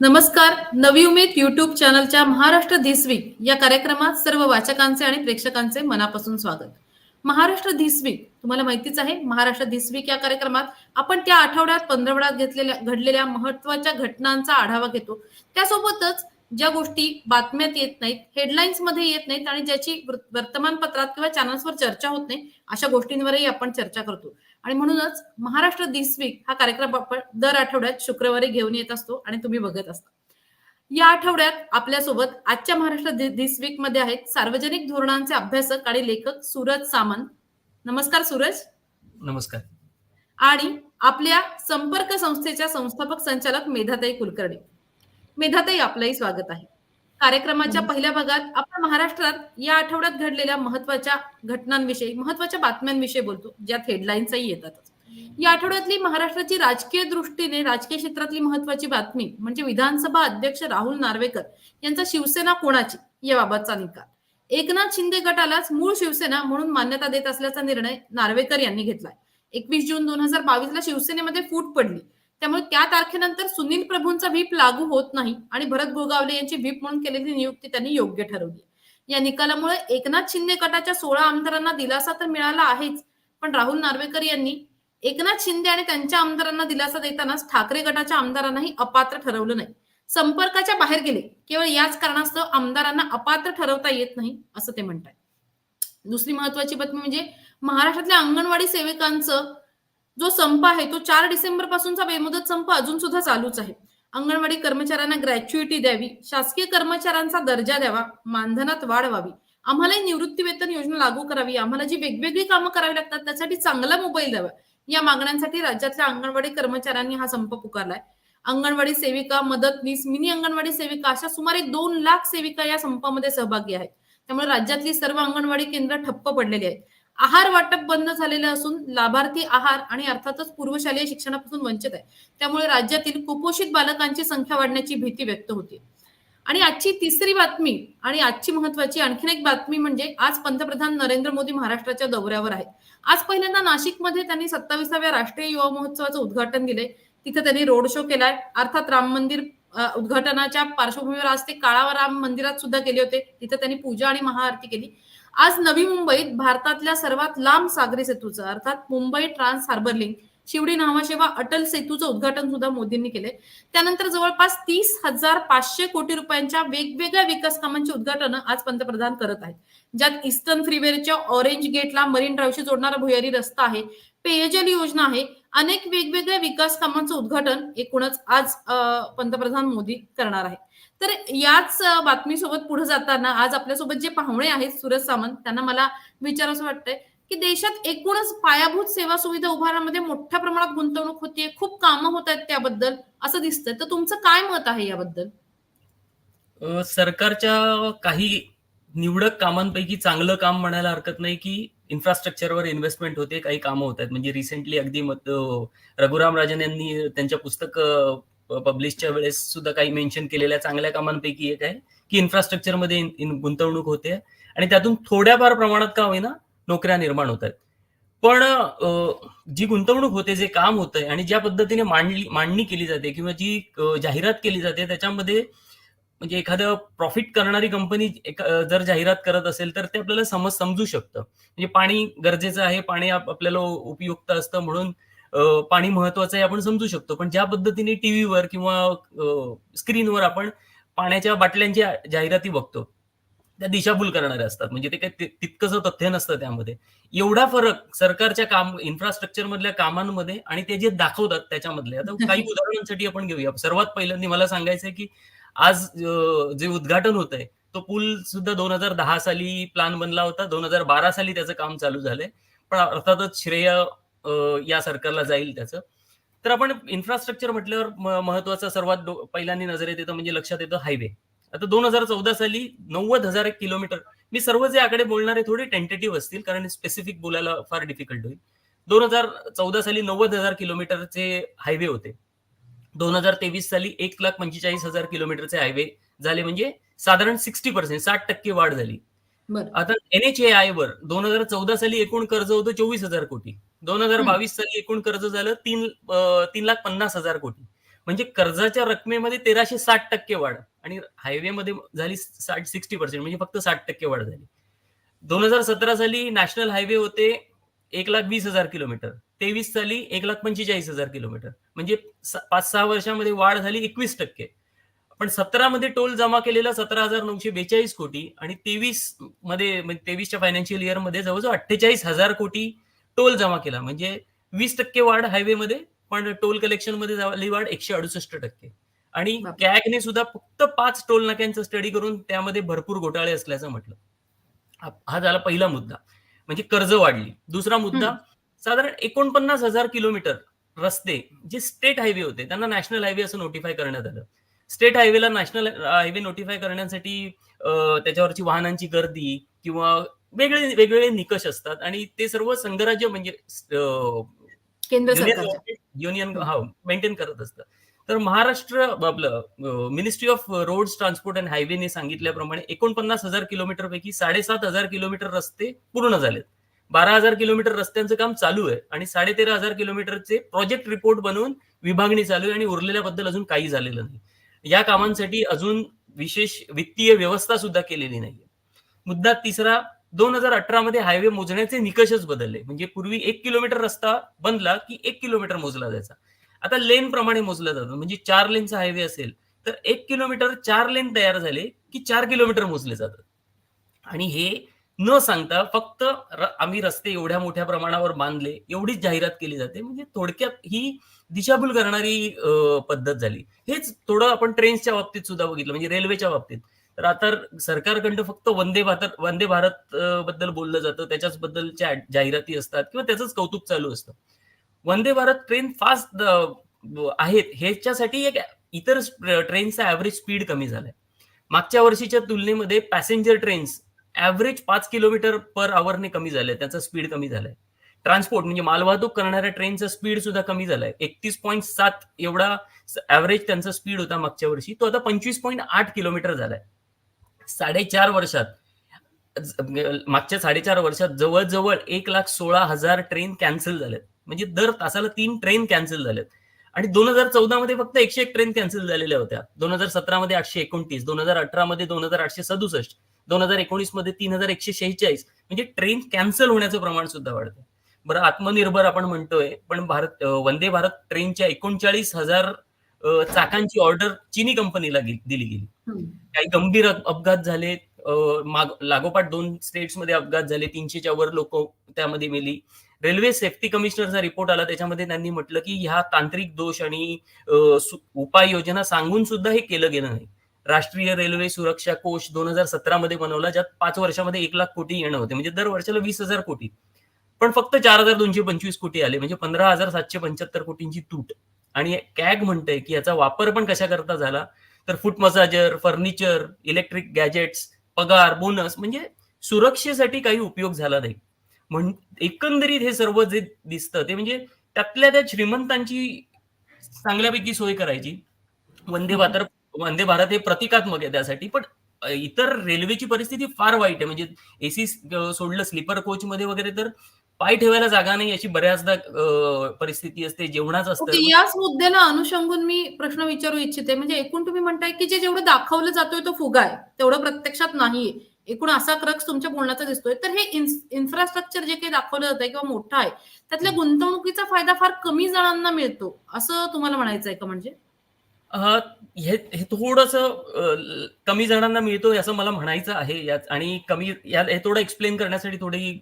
नमस्कार नवी उमेद युट्यूब चॅनलच्या महाराष्ट्र धिस वीक या कार्यक्रमात सर्व वाचकांचे आणि प्रेक्षकांचे मनापासून स्वागत. महाराष्ट्र धिस वीक तुम्हाला माहितीच आहे महाराष्ट्र धिस वीक या कार्यक्रमात आपण त्या आठवड्यात पंधरवड्यात घेतलेल्या घडलेल्या महत्त्वाच्या घटनांचा आढावा घेतो. त्यासोबतच ज्या गोष्टी बातम्यात येत नाहीत हेडलाईन्समध्ये येत नाहीत आणि ज्याची वर्तमानपत्रात किंवा चॅनल्सवर चर्चा होत नाही अशा गोष्टींवरही आपण चर्चा करतो. आणि म्हणूनच महाराष्ट्र दिस वीक हा कार्यक्रम आपण दर आठवड्यात शुक्रवारी घेऊन येत असतो आणि तुम्ही बघत असता. या आठवड्यात आपल्यासोबत आजच्या महाराष्ट्र दिस वीकमध्ये आहेत सार्वजनिक धोरणांचे अभ्यासक आणि लेखक सूरज सामंत. नमस्कार सूरज. नमस्कार. आणि आपल्या संपर्क संस्थेच्या संस्थापक संचालक मेधाताई कुलकर्णी. मेधाताई आपलंही स्वागत आहे. कार्यक्रमाच्या पहिल्या भागात आपण महाराष्ट्रात या आठवड्यात घडलेल्या महत्त्वाच्या घटनांविषयी महत्त्वाच्या बातम्यांविषयी बोलतो ज्यात हेडलाईन्सही येतातच या आठवड्यातली महाराष्ट्राची राजकीय दृष्टीने राजकीय क्षेत्रातली महत्वाची बातमी म्हणजे विधानसभा अध्यक्ष राहुल नार्वेकर यांचा शिवसेना कोणाची याबाबतचा निकाल. एकनाथ शिंदे गटालाच मूळ शिवसेना म्हणून मान्यता देत असल्याचा निर्णय नार्वेकर यांनी घेतलाय. एकवीस जून दोन हजार बावीस ला शिवसेनेमध्ये फूट पडली. त्यामुळे त्या तारखेनंतर सुनील प्रभूंचा व्हीप लागू होत नाही आणि भरत गोगावले यांची व्हीप म्हणून केलेली नियुक्ती त्यांनी योग्य ठरवली. या निकालामुळे एकनाथ शिंदे गटाच्या सोळा आमदारांना दिलासा तर मिळाला आहेच पण राहुल नार्वेकर यांनी एकनाथ शिंदे आणि त्यांच्या आमदारांना दिलासा देतानाच ठाकरे गटाच्या आमदारांनाही अपात्र ठरवलं नाही. संपर्काच्या बाहेर गेले केवळ याच कारणास्तव आमदारांना अपात्र ठरवता येत नाही असं ते म्हणतात दुसरी महत्वाची बातमी म्हणजे महाराष्ट्रातल्या अंगणवाडी सेविकांचं जो संप आहे तो चार डिसेंबर पासूनचा बेमुदत संप अजून सुद्धा चालूच आहे. अंगणवाडी कर्मचाऱ्यांना ग्रॅच्युइटी द्यावी शासकीय कर्मचाऱ्यांचा दर्जा द्यावा मानधनात वाढ व्हावी. आम्हालाही निवृत्ती वेतन योजना लागू करावी आम्हाला जी वेगवेगळी कामं करावी लागतात त्यासाठी चांगला मोबाईल द्यावा. या मागण्यांसाठी राज्यातल्या अंगणवाडी कर्मचाऱ्यांनी हा संप पुकारलाय. अंगणवाडी सेविका मदतनीस मिनी अंगणवाडी सेविका अशा सुमारे दोन लाख सेविका या संपामध्ये सहभागी आहेत. त्यामुळे राज्यातली सर्व अंगणवाडी केंद्र ठप्प पडलेली आहेत. आहार वाटप बंद झालेलं असून लाभार्थी आहार आणि अर्थातच पूर्वशालेय शिक्षणापासून वंचित आहे. त्यामुळे राज्यातील कुपोषित बालकांची संख्या वाढण्याची भीती व्यक्त होते. आणि आजची तिसरी बातमी आणि आजची महत्वाची आणखीन एक बातमी म्हणजे आज पंतप्रधान नरेंद्र मोदी महाराष्ट्राच्या दौऱ्यावर आहेत. आज पहिल्यांदा नाशिकमध्ये त्यांनी सत्तावीसाव्या राष्ट्रीय युवा महोत्सवाचं उद्घाटन दिले तिथे त्यांनी रोड शो केलाय. अर्थात राम मंदिर उद्घाटनाच्या पार्श्वभूमीवर आज ते काळावर राम मंदिरात सुद्धा गेले होते. तिथे त्यांनी पूजा आणि महाआरती केली. आज नवी मुंबईत भारतातल्या सर्वात लांब सागरी सेतूचं अर्थात Mumbai trans harbour link Sewri Nhava Sheva Atal सेतूचं उद्घाटन सुद्धा मोदींनी केले त्यानंतर जवळपास तीस हजार पाचशे कोटी रुपयांच्या वेगवेगळ्या विकास कामांची उद्घाटन आज पंतप्रधान करत आहेत. ज्यात ईस्टर्न फ्रीवेअरच्या ऑरेंज गेटला मरीन ड्राईव्हशी जोडणारा भुयारी रस्ता आहे पेयजल योजना आहे अनेक वेगवेगळ्या विकास कामांचं उद्घाटन एकूणच आज पंतप्रधान मोदी करणार आहेत. तर याच बातमीसोबत पुढे जाताना आज आपल्यासोबत जे पाहुणे आहेत सुरज सामंत त्यांना मला विचार असं वाटतंय की देशात एकूणच पायाभूत सेवा सुविधा उभारण्यामध्ये मोठ्या प्रमाणात गुंतवणूक होतीये खूप कामं होत आहेत त्याबद्दल असं दिसतंय. तर तुमचं काय मत आहे याबद्दल? सरकारच्या काही निवडक कामांपैकी चांगलं काम म्हणायला हरकत नाही की इन्फ्रास्ट्रक्चरवर इन्व्हेस्टमेंट होते काही कामं होत आहेत. म्हणजे रिसेंटली अगदी मत रघुराम राजन यांनी त्यांच्या पुस्तक पब्लिशच्या वेळेस सुद्धा काही मेन्शन केलेल्या चांगल्या कामांपैकी एक आहे की इन्फ्रास्ट्रक्चरमध्ये इन- गुंतवणूक होते. आणि त्यातून थोड्याफार प्रमाणात का होईना नोकऱ्या निर्माण होत आहेत. पण जी गुंतवणूक होते जे काम होतंय आणि ज्या पद्धतीने मांडली मांडणी केली जाते किंवा जी जाहिरात केली जाते त्याच्यामध्ये म्हणजे एखादं प्रॉफिट करणारी कंपनी जर जाहिरात करत असेल तर ते आपल्याला समज समजू शकतं. म्हणजे पाणी गरजेचं आहे पाणी आपल्याला उपयुक्त असतं म्हणून पाणी महत्वाचं आहे आपण समजू शकतो. पण ज्या पद्धतीने टीव्हीवर किंवा स्क्रीनवर आपण पाण्याच्या बाटल्यांची जाहिराती बघतो त्या दिशाभूल करणाऱ्या असतात. म्हणजे ते काही तितकंसं तथ्य नसतं त्यामध्ये. एवढा फरक सरकारच्या काम इन्फ्रास्ट्रक्चर मधल्या कामांमध्ये आणि ते जे दाखवतात त्याच्यामधले. आता काही उदाहरणांसाठी आपण घेऊया. सर्वात पहिल्यांदा मला सांगायचंय की आज जे उद्घाटन होत आहे तो पूल सुद्धा दोन हजार दहा साली प्लॅन बनला होता. दोन हजार बारा साली त्याचं काम चालू झालंय. पण अर्थातच श्रेय या सरकारला जाईल त्याचं. तर आपण इन्फ्रास्ट्रक्चर म्हटल्यावर महत्त्वाचा सर्वात पहिल्यांदा नजरेत येतं म्हणजे लक्षात येतं हायवे आता दोन हजार चौदा साली नव्वद हजार एक किलोमीटर मी सर्व जे आकडे बोलणारे थोडे टेंटेटिव्ह असतील कारण स्पेसिफिक बोलायला फार डिफिकल्ट होईल. दोन हजार चौदा साली नव्वद हजार किलोमीटरचे हायवे होते. दोन हजार तेवीस साली एक लाख पंचेचाळीस हजार किलोमीटरचे हायवे झाले म्हणजे साधारण सिक्स्टी पर्सेंट साठ टक्के वाढ झाली. आता एनएचए वर दोन हजार चौदा साली एकूण कर्ज होतं चोवीस हजार कोटी. दोन हजार बावीस साली एकूण कर्ज झालं तीन तीन लाख पन्नास हजार कोटी. म्हणजे कर्जाच्या रकमेमध्ये तेराशे साठ टक्के वाढ. आणि हायवेमध्ये झाली साठ सिक्स्टी पर्सेंट म्हणजे फक्त साठ टक्के वाढ झाली. दोन हजार सतरा साली नॅशनल हायवे होते एक लाख वीस हजार किलोमीटर. तेवीस साली एक लाख पंचेचाळीस हजार किलोमीटर. म्हणजे पाच सहा वर्षामध्ये वाढ झाली एकवीस टक्के. पण सतरा मध्ये टोल जमा केलेला सतरा हजार नऊशे बेचाळीस कोटी आणि तेवीसमध्ये म्हणजे तेवीसच्या फायनान्शियल इयरमध्ये जवळजवळ अठ्ठेचाळीस हजार कोटी टोल जमा केला. म्हणजे वीस टक्के वाढ हायवेमध्ये पण टोल कलेक्शनमध्ये झाली वाढ एकशे अडुसष्ट टक्के. आणि. कॅगने सुद्धा फक्त पाच टोल नाक्यांचा स्टडी करून त्यामध्ये भरपूर घोटाळे असल्याचं म्हटलं. हा- हा झाला पहिला मुद्दा. म्हणजे कर्ज वाढली. दुसरा मुद्दा साधारण एकोणपन्नास हजार किलोमीटर रस्ते जे स्टेट हायवे होते त्यांना नॅशनल हायवे असं नोटिफाय करण्यात आलं. स्टेट हायवेला नॅशनल हायवे नोटिफाय करण्यासाठी त्याच्यावरची वाहनांची गर्दी किंवा वेगळे वेगवेगळे निकष असतात आणि ते सर्व संघराज्य म्हणजे केंद्र युनियन हा मेंटेन करत असतं. तर महाराष्ट्र आपलं ministry of roads transport and हायवेने सांगितल्याप्रमाणे एकोणपन्नास हजार किलोमीटर पैकी साडेसात हजार किलोमीटर रस्ते पूर्ण झालेत. बारा हजार किलोमीटर रस्त्यांचं काम चालू आहे आणि साडेतेरा हजार किलोमीटरचे प्रोजेक्ट रिपोर्ट बनवून विभागणी चालू आहे आणि उरलेल्याबद्दल अजून काही झालेलं नाही. या कामांसाठी अजून विशेष वित्तीय व्यवस्था सुद्धा केलेली नाहीये. मुद्दा तिसरा दोन हजार अठरा मध्ये हायवे मोजण्याचे निकषच बदलले. म्हणजे पूर्वी एक किलोमीटर रस्ता बनला की एक किलोमीटर मोजला जायचा. आता लेन प्रमाणे मोजला जातो. म्हणजे चार लेनचा हायवे असेल तर एक किलोमीटर चार लेन तयार झाले की चार किलोमीटर मोजले जातात. आणि हे न सांगता फक्त आम्ही रस्ते एवढ्या मोठ्या प्रमाणावर बांधले एवढीच जाहिरात केली जाते. म्हणजे थोडक्यात ही दिशाभूल करणारी पद्धत झाली. हेच थोडं आपण ट्रेन्सच्या बाबतीत सुद्धा बघितलं म्हणजे रेल्वेच्या बाबतीत. तर आता सरकारकडनं फक्त वंदे भारत वंदे भारत बद्दल बोललं जातं. त्याच्याच बद्दलच्या जाहिराती असतात किंवा त्याचंच कौतुक चालू असतं. वंदे भारत ट्रेन फास्ट आहेत. ह्याच्यासाठी एक इतर ट्रेनचा ऍव्हरेज स्पीड कमी झालाय. मागच्या वर्षीच्या तुलनेमध्ये पॅसेंजर ट्रेन्स ऍव्हरेज पाच किलोमीटर पर आवरने कमी झाले त्याचा स्पीड कमी झालाय. ट्रान्सपोर्ट म्हणजे मालवाहतूक करणाऱ्या ट्रेनचा स्पीड सुद्धा कमी झालाय. एकतीस पॉईंट सात एवढा ऍव्हरेज त्यांचा स्पीड होता मागच्या वर्षी. तो आता पंचवीस पॉईंट आठ किलोमीटर झालाय. साडेचार वर्षात म्हणजे मागच्या साडेचार वर्षात जवळजवळ एक लाख सोळा हजार ट्रेन कॅन्सल झाल्यात म्हणजे दर तासाला तीन ट्रेन कॅन्सल झाल्यात आणि दोन हजार चौदा मध्ये फक्त एकशे एक ट्रेन कॅन्सल झालेल्या होत्या. दोन हजार सतरा मध्ये आठशे एकोणतीस दोन हजार अठरा मध्ये दोन हजार आठशे सदुसष्ट दोन हजार एकोणीसमध्ये तीन हजार एकशे शेहेचाळीस. म्हणजे ट्रेन कॅन्सल होण्याचं प्रमाण सुद्धा वाढतं बरं आत्मनिर्भर आपण म्हणतोय पण भारत वंदे भारत ट्रेनच्या एकोणचाळीस हजार चाकांची ऑर्डर चीनी कंपनीला दिली गेली. काही गंभीर अप- अपघात झाले लागोपाठ दोन स्टेट्समध्ये अपघात झाले तीनशेच्या वर लोक त्यामध्ये मेली. रेल्वे सेफ्टी कमिशनरचा रिपोर्ट आला त्याच्यामध्ये त्यांनी म्हटलं की ह्या तांत्रिक दोष आणि उपाययोजना सांगून सुद्धा हे केलं गेलं नाही. राष्ट्रीय रेल्वे सुरक्षा कोष दोन हजार सतरा मध्ये बनवला ज्यात पाच वर्षामध्ये एक लाख कोटी येणं होते. म्हणजे दर वर्षाला वीस हजार कोटी. पण फक्त चार हजार दोनशे पंचवीस कोटी आले. म्हणजे पंधरा हजार सातशे पंच्याहत्तर कोटींची तूट. आणि कॅग म्हणतंय की याचा वापर पण कशा करता झाला? तर foot massager furniture electric gadgets पगार बोनस म्हणजे सुरक्षेसाठी काही उपयोग झाला नाही. म्हण एकंदरीत हे सर्व जे दिसतं ते म्हणजे त्यातल्या त्या श्रीमंतांची चांगल्यापैकी सोय करायची. वंदे भारत वंदे भारत हे प्रतिकात्मक आहे त्यासाठी पण इतर रेल्वेची परिस्थिती फार वाईट आहे. म्हणजे एसी सोडलं स्लीपर कोच मध्ये वगैरे तर पाय ठेवायला जागा नाही अशी बऱ्याचदा परिस्थिती असते जेवणाच असतं. याच मुद्द्याला अनुषंगून मी प्रश्न विचारू इच्छिते. म्हणजे एकूण तुम्ही म्हणताय की जे जेवढं दाखवलं जातोय तो फुगा आहे तेवढं प्रत्यक्षात नाहीये. एकूण असा क्रक्स तुमच्या बोलण्याचा दिसतोय. तर हे इन्फ्रास्ट्रक्चर जे काही दाखवलं जात आहे किंवा मोठं आहे त्यातल्या गुंतवणुकीचा फायदा फार कमी जणांना मिळतो असं तुम्हाला म्हणायचं आहे का म्हणजे? हे हे थोडस कमी जणांना मिळतो असं मला म्हणायचं आहे यात. आणि कमी या हे थोडं एक्सप्लेन करण्यासाठी थोडी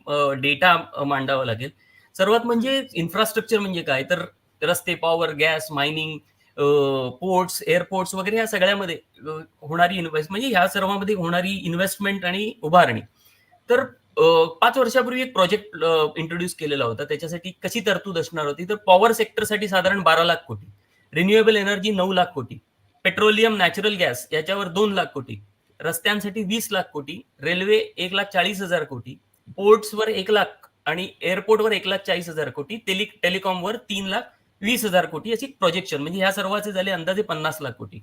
डेटा मांडावा लागेल. सर्वात म्हणजे इन्फ्रास्ट्रक्चर म्हणजे काय? तर रस्ते power gas mining ports airports वगैरे या सगळ्यामध्ये होणारी इन्व्हेस्ट म्हणजे ह्या सर्वांमध्ये होणारी इन्व्हेस्टमेंट आणि उभारणी. तर पाच वर्षापूर्वी एक प्रोजेक्ट इंट्रोड्यूस केलेला होता. त्याच्यासाठी कशी तरतूद असणार होती? तर पॉवर सेक्टरसाठी साधारण बारा लाख कोटी. रिन्युएबल एनर्जी नऊ लाख कोटी. पेट्रोलियम नॅचरल गॅस याच्यावर दोन लाख कोटी. रस्त्यांसाठी वीस लाख कोटी. रेल्वे एक लाख चाळीस हजार कोटी. पोर्ट्सवर एक लाख आणि एअरपोर्टवर एक लाख चाळीस हजार कोटी. टेली टेलिकॉमवर तीन लाख वीस हजार कोटी अशी प्रोजेक्शन म्हणजे ह्या सर्वाचे झाले अंदाजे पन्नास लाख कोटी.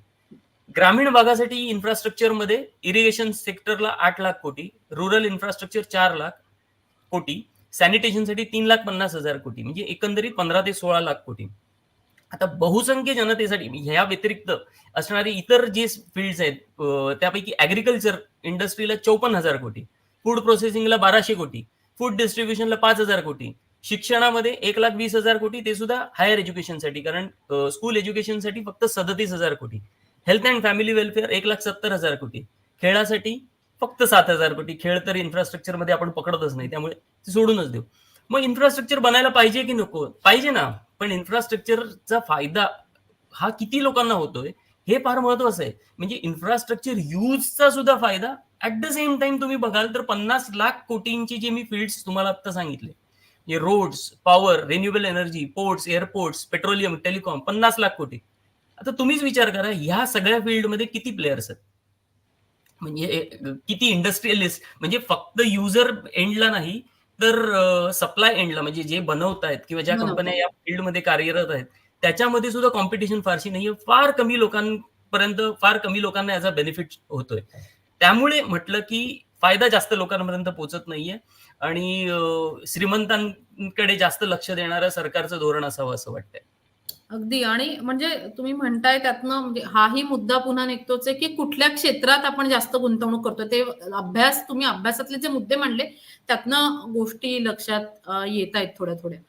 ग्रामीण भागासाठी इन्फ्रास्ट्रक्चरमध्ये इरिगेशन सेक्टरला आठ लाख कोटी. रुरल इन्फ्रास्ट्रक्चर चार लाख कोटी. सॅनिटेशनसाठी तीन लाख पन्नास हजार कोटी. म्हणजे एकंदरीत पंधरा ते सोळा लाख कोटी. आता बहुसंख्य जनतेसाठी ह्या व्यतिरिक्त असणारी इतर जे फील्ड्स आहेत त्यापैकी ऍग्रिकल्चर इंडस्ट्रीला चौपन्न हजार कोटी फूड प्रोसेसिंगला बाराशे कोटी फूड डिस्ट्रीब्युशनला पाच हजार कोटी शिक्षणामध्ये एक लाख वीस हजार कोटी ते सुद्धा हायर एज्युकेशनसाठी कारण स्कूल एज्युकेशनसाठी फक्त सदतीस हजार कोटी. हेल्थ अँड फॅमिली वेलफेअर एक लाख सत्तर हजार कोटी. खेळासाठी फक्त सात हजार कोटी. खेळ तर इन्फ्रास्ट्रक्चरमध्ये आपण पकडतच नाही त्यामुळे ते सोडूनच देऊ. मग इन्फ्रास्ट्रक्चर बनायला पाहिजे की नको? पाहिजे ना. पण इन्फ्रास्ट्रक्चरचा फायदा हा किती लोकांना होतोय हे फार महत्वाचं आहे. म्हणजे इन्फ्रास्ट्रक्चर युजचा सुद्धा फायदा ऍट द सेम टाइम तुम्ही बघाल तर पन्नास लाख कोटींची जे मी फील्ड्स तुम्हाला आता सांगितले म्हणजे roads power renewable energy ports airports petroleum telecom पन्नास लाख कोटी. आता तुम्हीच विचार करा ह्या सगळ्या फील्डमध्ये किती प्लेयर्स आहेत? म्हणजे किती इंडस्ट्रियलिस्ट म्हणजे फक्त युजर एंडला नाही तर सप्लाय एंडला म्हणजे जे बनवत आहेत किंवा ज्या. कंपन्या या फील्डमध्ये कार्यरत आहेत त्याच्यामध्ये सुद्धा कॉम्पिटिशन फारशी नाहीये. फार कमी लोकांपर्यंत फार कमी लोकांना याचा बेनिफिट होतोय. त्यामुळे म्हटलं की फायदा जास्त लोकांपर्यंत पोहोचत नाहीये आणि श्रीमंतांकडे जास्त लक्ष देणारं सरकारचं धोरण असावं असं वाटतंय. अगदी. आणि म्हणजे तुम्ही म्हणताय त्यातनं म्हणजे हाही मुद्दा पुन्हा निघतोच आहे की कुठल्या क्षेत्रात आपण जास्त गुंतवणूक करतो ते अभ्यास तुम्ही अभ्यासातले जे मुद्दे मांडले त्यातनं गोष्टी लक्षात येत आहेत थोड्या थोड्या.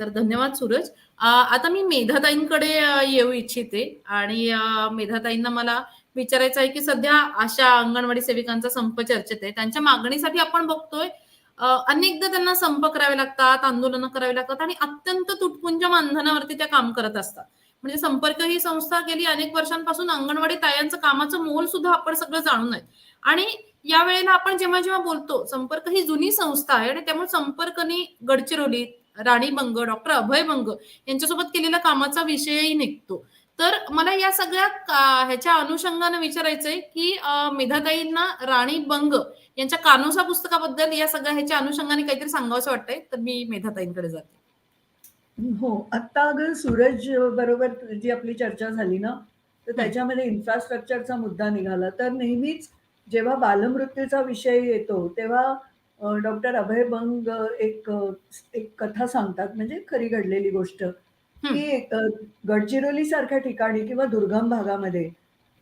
तर धन्यवाद सूरज. आता मी मेधाताईंकडे येऊ इच्छिते. आणि मेधाताईंना मला विचारायचं आहे की सध्या अशा अंगणवाडी सेविकांचा संप चर्चेत आहे. त्यांच्या मागणीसाठी आपण बघतोय अनेकदा त्यांना संप करावे लागतात आंदोलनं करावी लागतात आणि अत्यंत तुटपुंज मानधनावरती त्या काम करत असतात. म्हणजे संपर्क ही संस्था गेली अनेक वर्षांपासून अंगणवाडी तायांचं कामाचं मोल सुद्धा आपण सगळं जाणून आहे आणि या वेळेला आपण जेव्हा जेव्हा बोलतो संपर्क ही जुनी संस्था आहे आणि त्यामुळे संपर्कनी गडचिरोली राणी बंग डॉक्टर अभय बंग यांच्यासोबत केलेल्या कामाचा विषयही निघतो. तर मला या सगळ्या ह्याच्या अनुषंगानं विचारायचंय की मेधाताईंना राणी बंग यांच्या कानोसा पुस्तकाबद्दल या सगळ्या ह्याच्या अनुषंगाने काहीतरी सांगावंसं वाटतंय तर मी मेधाताईंकडे जाते. हो आत्ता अगं सूरज बरोबर जी आपली चर्चा झाली ना तर त्याच्यामध्ये इन्फ्रास्ट्रक्चरचा मुद्दा निघाला. तर नेहमीच जेव्हा बालमृत्यूचा विषय येतो तेव्हा डॉक्टर अभय बंग एक एक कथा सांगतात म्हणजे खरी घडलेली गोष्ट. की गडचिरोली सारख्या ठिकाणी किंवा दुर्गम भागामध्ये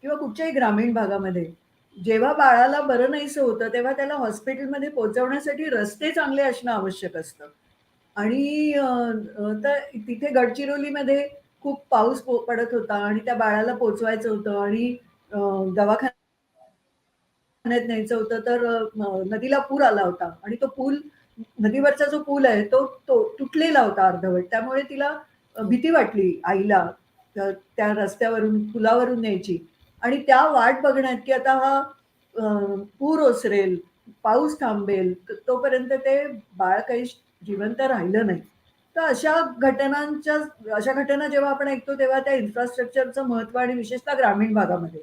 किंवा कुठच्याही ग्रामीण भागामध्ये जेव्हा बाळाला बरं नाहीसं होतं तेव्हा त्याला हॉस्पिटलमध्ये पोहोचवण्यासाठी रस्ते चांगले असणं आवश्यक असतं. आणि तर तिथे गडचिरोलीमध्ये खूप पाऊस पडत होता आणि त्या बाळाला पोचवायचं होतं आणि दवाखान्यात न्यायचं होतं तर नदीला पूर आला होता. आणि तो पूल नदीवरचा जो पूल आहे तो तो तुटलेला होता अर्धवट. त्यामुळे तिला भीती वाटली आईला त्या त्या रस्त्यावरून पुलावरून न्यायची. आणि त्या वाट बघण्यात की आता हा पूर ओसरेल पाऊस थांबेल तोपर्यंत ते बाळ काही जिवंत राहिलं नाही. तर अशा घटनांच्या अशा घटना जेव्हा आपण ऐकतो तेव्हा त्या इन्फ्रास्ट्रक्चरचं महत्त्व आणि विशेषतः ग्रामीण भागामध्ये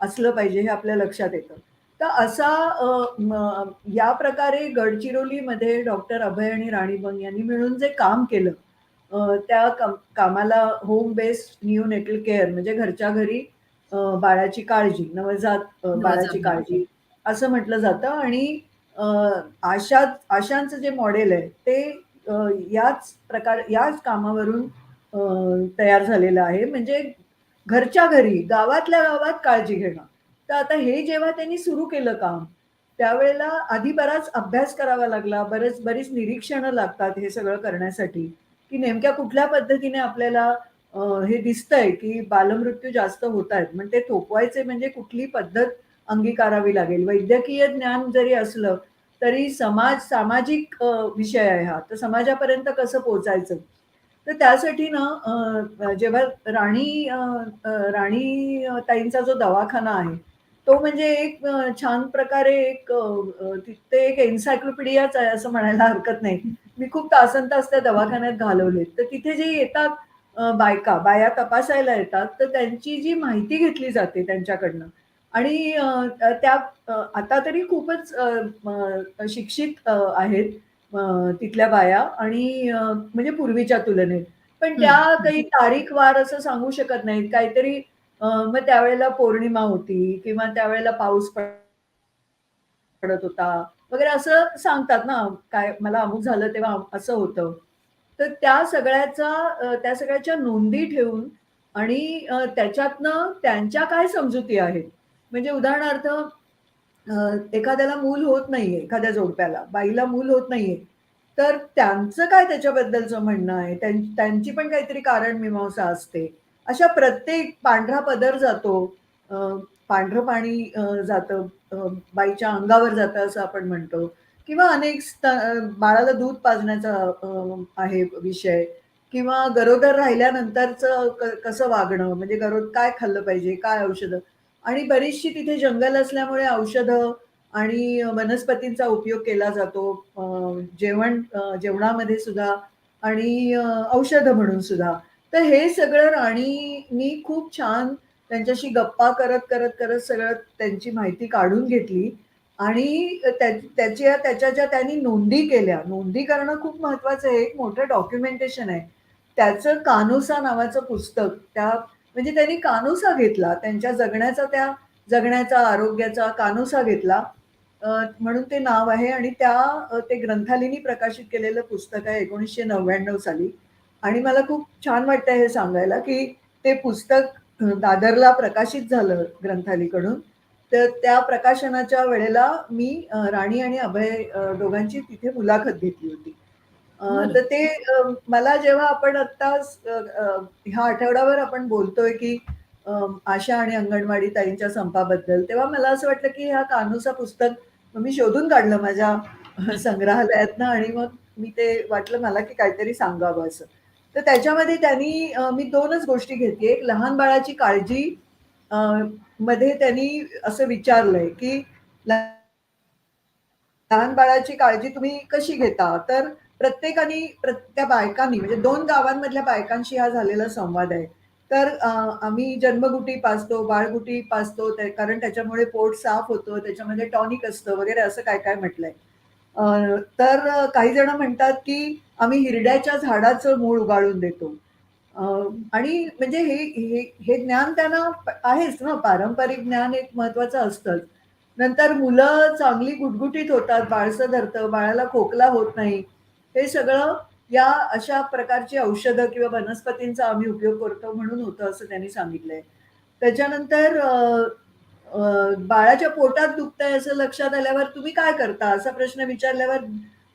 असलं पाहिजे हे आपल्या लक्षात येतं. तर असा या प्रकारे गडचिरोलीमध्ये डॉक्टर अभय आणि राणी बंग यांनी मिळून जे काम केलं त्या काम- कामाला home based neonatal care म्हणजे घरच्या घरी बाळाची काळजी नवजात बाळाची काळजी असं म्हटलं जातं आणि आशा आशांचं जे मॉडेल आहे ते याच प्रकार याच कामावरून तयार झालेलं आहे. म्हणजे घरच्या घरी गावातल्या गावात काळजी घेणं. तर आता हे जेव्हा त्यांनी सुरू केलं काम त्यावेळेला आधी बराच अभ्यास करावा लागला. बरेच बरीच निरीक्षणं लागतात हे सगळं करण्यासाठी. की नेमक्या कुठल्या पद्धतीने आपल्याला हे दिसतंय की बालमृत्यू जास्त होत आहेत म्हणजे ते थोपवायचे म्हणजे कुठली पद्धत अंगीकारावी लागेल? वैद्यकीय ज्ञान जरी असलं तरी समाज सामाजिक विषय आहे हा. तर समाजापर्यंत कसं पोचायचं तर त्यासाठी ना जेव्हा राणी राणी ताईंचा जो दवाखाना आहे तो म्हणजे एक छान प्रकारे एक तिथे एक एन्सायक्लोपीडियाच आहे असं म्हणायला हरकत नाही. मी खूप तासन तास त्या दवाखान्यात घालवलेत तर तिथे जे येतात बायका बाया तपासायला येतात तर त्यांची जी माहिती घेतली जाते त्यांच्याकडनं. आणि त्या आता तरी खूपच शिक्षित आहेत तिथल्या बाया आणि म्हणजे पूर्वीच्या तुलनेत. पण त्या. काही तारीख वार असं सांगू शकत नाहीत. काहीतरी मग त्यावेळेला पौर्णिमा होती किंवा त्यावेळेला पाऊस पडत होता. वगैरे असं सांगतात ना काय मला अमुक झालं तेव्हा असं होतं. तर त्या सगळ्याचा त्या सगळ्याच्या नोंदी ठेवून आणि त्याच्यातनं त्यांच्या काय समजुती आहेत? म्हणजे उदाहरणार्थ एखाद्याला मूल होत नाहीये एखाद्या जोडप्याला बाईला मूल होत नाहीये तर त्यांचं काय त्याच्याबद्दलचं म्हणणं आहे? त्यांची पण काहीतरी कारण मीमांसा असते. अशा प्रत्येक पांढरा पदर जातो पांढरं पाणी जातं बाईच्या अंगावर जातं असं आपण म्हणतो. किंवा अनेक स्त बाळाला दूध पाजण्याचा आहे विषय. किंवा गरोदर राहिल्यानंतरचं क- कसं वागणं? म्हणजे गरोद काय खाल्लं पाहिजे? काय औषधं? आणि बरीचशी तिथे जंगल असल्यामुळे औषधं आणि वनस्पतींचा उपयोग केला जातो. जेवण जेवणामध्ये सुद्धा आणि औषधं म्हणून सुद्धा. तर हे सगळं राणीनी खूप छान त्यांच्याशी गप्पा करत करत करत सगळं त्यांची माहिती काढून घेतली. आणि त्याच्या त्याच्या ज्या त्यांनी नोंदी केल्या नोंदी करणं खूप महत्वाचं आहे. एक मोठं डॉक्युमेंटेशन आहे. त्याचं कानोसा नावाचं पुस्तक त्या म्हणजे त्यांनी कानोसा घेतला. त्यांच्या जगण्याचा त्या जगण्याचा आरोग्याचा कानोसा घेतला. म्हणून ते नाव आहे. आणि त्या ते ग्रंथालीनी प्रकाशित केलेलं पुस्तक आहे एकोणीसशे नव्याण्णव साली. आणि मला खूप छान वाटतं हे सांगायला की ते पुस्तक दादरला प्रकाशित झालं ग्रंथालीकडून तर त्या प्रकाशनाच्या वेळेला मी राणी आणि अभय दोघांची तिथे मुलाखत घेतली होती. तर ते मला जेव्हा आपण आता अ, अ, ह्या आठवड्यावर आपण बोलतोय की आशा आणि अंगणवाडी ताईंच्या संपाबद्दल तेव्हा मला असं वाटलं की ह्या कानूचा पुस्तक मी शोधून काढलं माझ्या संग्रहालयातनं आणि मग मी ते वाटलं मला की काहीतरी सांगावं असं. तर त्याच्यामध्ये त्यांनी मी दोनच गोष्टी घेतली. एक लहान बाळाची काळजी मध्ये त्यांनी असं विचारलंय की लहान बाळाची काळजी तुम्ही कशी घेता? तर प्रत्येकाने प्र- त्या बायकांनी म्हणजे दोन गावांमधल्या बायकांशी हा झालेला संवाद आहे. तर आम्ही जन्मगुटी पाचतो बाळगुटी पाचतो कारण त्याच्यामुळे पोट साफ होतं त्याच्यामध्ये टॉनिक असतं वगैरे असं काय काय म्हटलंय. तर काही जण म्हणतात की आम्ही हिरड्याच्या झाडाचं मूळ उगाळून देतो. आणि म्हणजे हे हे हे ज्ञान त्यांना आहेच ना पारंपरिक ज्ञान एक महत्वाचं असतंच. नंतर मुलं चांगली गुटगुटीत होतात बाळसं धरतं बाळाला खोकला होत नाही. हे सगळं या अशा प्रकारची औषधं किंवा वनस्पतींचा आम्ही उपयोग करतो म्हणून होतं असं त्यांनी सांगितलंय. त्याच्यानंतर बाळाच्या पोटात दुखतंय असं लक्षात आल्यावर तुम्ही काय करता? असा प्रश्न विचारल्यावर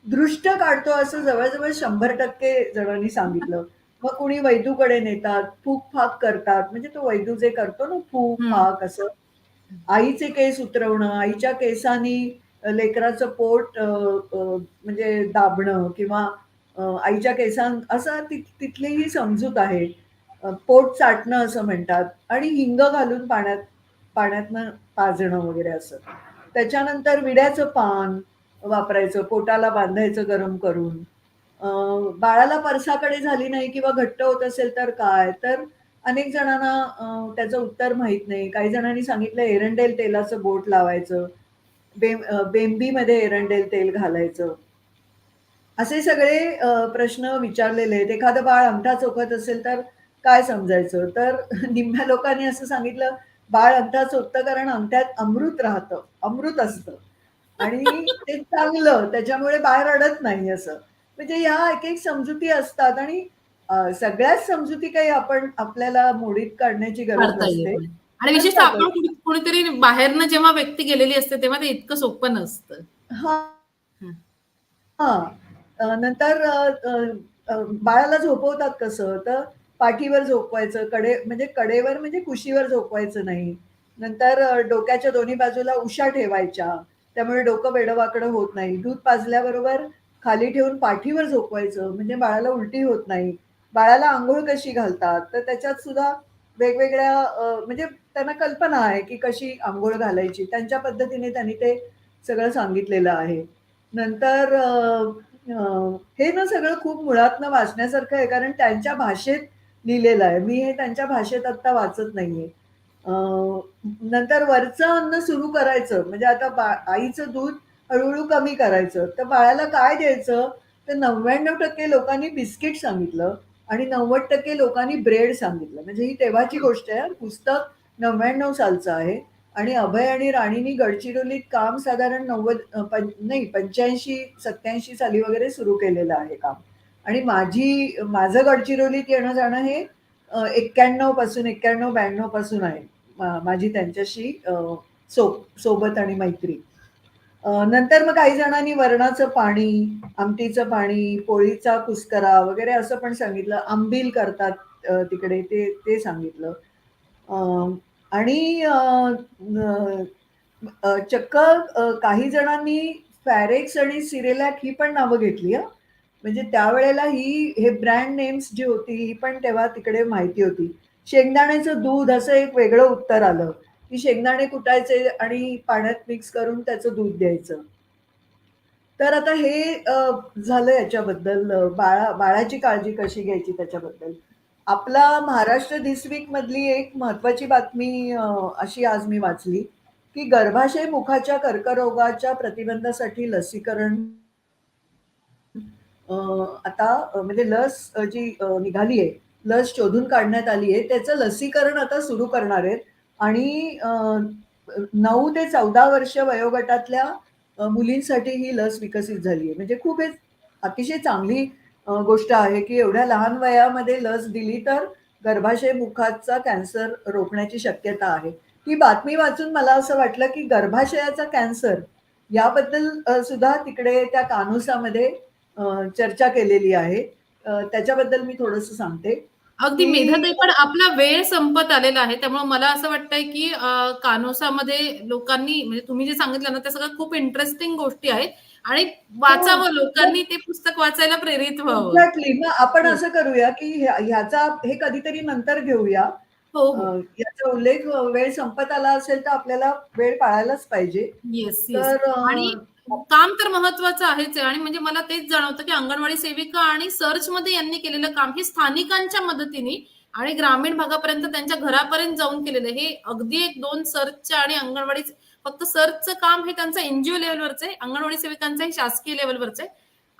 दृष्ट काढतो असं जवळजवळ शंभर टक्के जणांनी सांगितलं. मग कुणी वैदूकडे नेतात फूक फाक करतात. म्हणजे तो वैदू जे करतो ना फूक. फाक असं. आईचे केस उतरवणं आईच्या केसांनी लेकराचं पोट म्हणजे दाबणं किंवा आईच्या केसां असं तिथलीही समजूत आहे. पोट चाटणं असं म्हणतात. आणि हिंग घालून पाण्यात पाण्यातनं पाजणं वगैरे असं. त्याच्यानंतर विड्याचं पान वापरायचं पोटाला बांधायचं गरम करून. बाळाला परसाकडे झाली नाही किंवा घट्ट होत असेल तर काय? तर अनेक जणांना त्याचं उत्तर माहीत नाही. काही जणांनी सांगितलं एरंडेल तेलाचं बोट लावायचं. बेम बेंबीमध्ये एरंडेल तेल घालायचं. असे सगळे प्रश्न विचारलेले आहेत. एखादं बाळ अंगठा चोखत असेल तर काय समजायचं? तर निम्म्या लोकांनी असं सांगितलं बाळ अंगठा चोखतं कारण अंगठ्यात अमृत राहतं अमृत असतं. आणि ते चांगलं त्याच्यामुळे बाहेर रडत नाही असं. म्हणजे ह्या एक एक समजुती असतात आणि सगळ्याच समजुती काही आपण आपल्याला मोडीत काढण्याची गरज नसते. नाही. आणि विशेषतः आपण कुणी- कुणीतरी बाहेरनं जेव्हा व्यक्ती गेलेली असते तेव्हा ते इतकं सोपं नसतं. हा. हं. नंतर बाळाला झोपवतात कसं? तर पाठीवर झोपवायचं कडे म्हणजे कडेवर म्हणजे कुशीवर झोपवायचं नाही. नंतर डोक्याच्या दोन्ही बाजूला उशा ठेवायच्या. त्यामुळे डोकं वेडवाकडं होत नाही. दूध पाजल्याबरोबर खाली ठेवून पाठीवर झोपवायचं. म्हणजे बाळाला उलटी होत नाही. बाळाला आंघोळ कशी घालतात? तर त्याच्यात सुद्धा वेगवेगळ्या म्हणजे त्यांना कल्पना आहे की कशी आंघोळ घालायची. त्यांच्या पद्धतीने त्यांनी ते सगळं सांगितलेलं आहे. नंतर हे ना सगळं खूप मुळातनं वाचण्यासारखं आहे. कारण त्यांच्या भाषेत लिहिलेलं आहे. मी हे त्यांच्या भाषेत आत्ता वाचत नाहीये. नंतर वरचं अन्न सुरू करायचं म्हणजे आता बा आईचं दूध हळूहळू कमी करायचं. तर बाळाला काय द्यायचं? तर नव्याण्णव टक्के लोकांनी बिस्किट सांगितलं आणि नव्वद टक्के लोकांनी ब्रेड सांगितलं. म्हणजे ही तेव्हाची गोष्ट आहे. पुस्तक नव्याण्णव सालचं आहे आणि अभय आणि राणीनी गडचिरोलीत काम साधारण नव्वद पं- नाही पंच्याऐंशी सत्याऐंशी साली वगैरे सुरू केलेलं आहे काम. आणि माझी माझं गडचिरोलीत येणं जाणं हे एक्क्याण्णवपासून एक्क्याण्णव ब्याण्णवपासून आहे. माझी त्यांच्याशी सो सोबत आणि मैत्री. नंतर मग काही जणांनी वरणाचं पाणी आमटीचं पाणी पोळीचा कुस्करा वगैरे असं पण सांगितलं. आंबील करतात तिकडे ते ते सांगितलं. आणि चक्क काही जणांनी फॅरेक्स आणि सिरेलॅक ही पण नावं घेतली हं. म्हणजे त्यावेळेला ही हे ब्रँड नेम्स जी होती ही पण तेव्हा तिकडे माहिती होती. शेंगदाण्याचं दूध असं एक वेगळं उत्तर आलं. की शेंगदाणे कुटायचे आणि पाण्यात मिक्स करून त्याचं दूध द्यायचं. तर आता हे झालं याच्याबद्दल बाळा बाळाची काळजी कशी घ्यायची त्याच्याबद्दल. आपला महाराष्ट्र दिस वीक मधली एक महत्वाची बातमी अशी आज मी वाचली की गर्भाशय मुखाच्या कर्करोगाच्या प्रतिबंधासाठी लसीकरण आता म्हणजे लस जी निघाली आहे लस शोधून काढण्यात आली आहे त्याचं लसीकरण आता सुरू करणार आहेत. आणि नऊ ते चौदा वर्ष वयोगटातल्या मुलींसाठी ही लस विकसित झाली आहे. म्हणजे खूप एक अतिशय चांगली गोष्ट आहे की एवढ्या लहान वयामध्ये लस दिली तर गर्भाशय मुखाचा कॅन्सर रोखण्याची शक्यता आहे. ही बातमी वाचून मला असं वाटलं की गर्भाशयाचा कॅन्सर याबद्दल सुद्धा तिकडे त्या कानुसामध्ये चर्चा केलेली आहे. त्याच्याबद्दल मी थोडंसं सांगते. अगदी मेधाताई पण आपला वेळ संपत आलेला आहे. त्यामुळे मला असं वाटतंय की कानोसामध्ये लोकांनी म्हणजे तुम्ही जे सांगितलं ना त्या सगळ्या खूप इंटरेस्टिंग गोष्टी आहेत. आणि वाचावं लोकांनी ते पुस्तक वाचायला प्रेरित व्हावं. मग आपण हो. असं करूया की ह्या- ह्याचा हे कधीतरी नंतर घेऊया. हो. हो याचा उल्लेख वेळ संपत आला असेल तर आपल्याला वेळ पाळायलाच पाहिजे. तर आणि काम तर महत्वाचं आहेच आहे. आणि म्हणजे मला तेच जाणवतं की अंगणवाडी सेविका आणि सर्च मध्ये यांनी केलेलं काम हे स्थानिकांच्या मदतीने आणि ग्रामीण भागापर्यंत त्यांच्या घरापर्यंत जाऊन केलेलं. आहे. हे अगदी एक दोन सर्चच्या आणि अंगणवाडी फक्त सर्चचं काम हे त्यांचं एनजीओ लेवलवरचं आहे. अंगणवाडी सेविकांचं हे शासकीय लेवलवरचं आहे.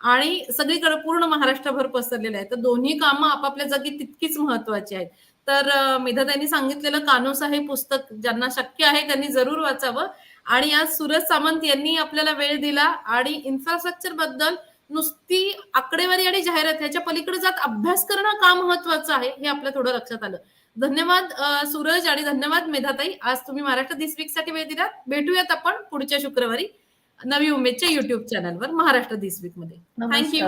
आणि सगळीकडे पूर्ण महाराष्ट्रभर पसरलेलं आहे. तर दोन्ही कामं आपापल्या जागी तितकीच महत्वाची आहेत. तर मेधा त्यांनी सांगितलेलं कानोसा हे पुस्तक ज्यांना शक्य आहे त्यांनी जरूर वाचावं. आणि आज सूरज सामंत यांनी आपल्याला वेळ दिला आणि इन्फ्रास्ट्रक्चरबद्दल नुसती आकडेवारी आणि जाहिरात ह्याच्या पलीकडे जात अभ्यास करणं का महत्वाचं आहे हे आपल्या थोडं लक्षात आलं. धन्यवाद सूरज आणि धन्यवाद मेधाताई. आज तुम्ही महाराष्ट्र दिस वीकसाठी वेळ दिलात. भेटूयात आपण पुढच्या शुक्रवारी नवी उमेदच्या युट्यूब चॅनलवर महाराष्ट्र दिस वीकमध्ये. थँक्यू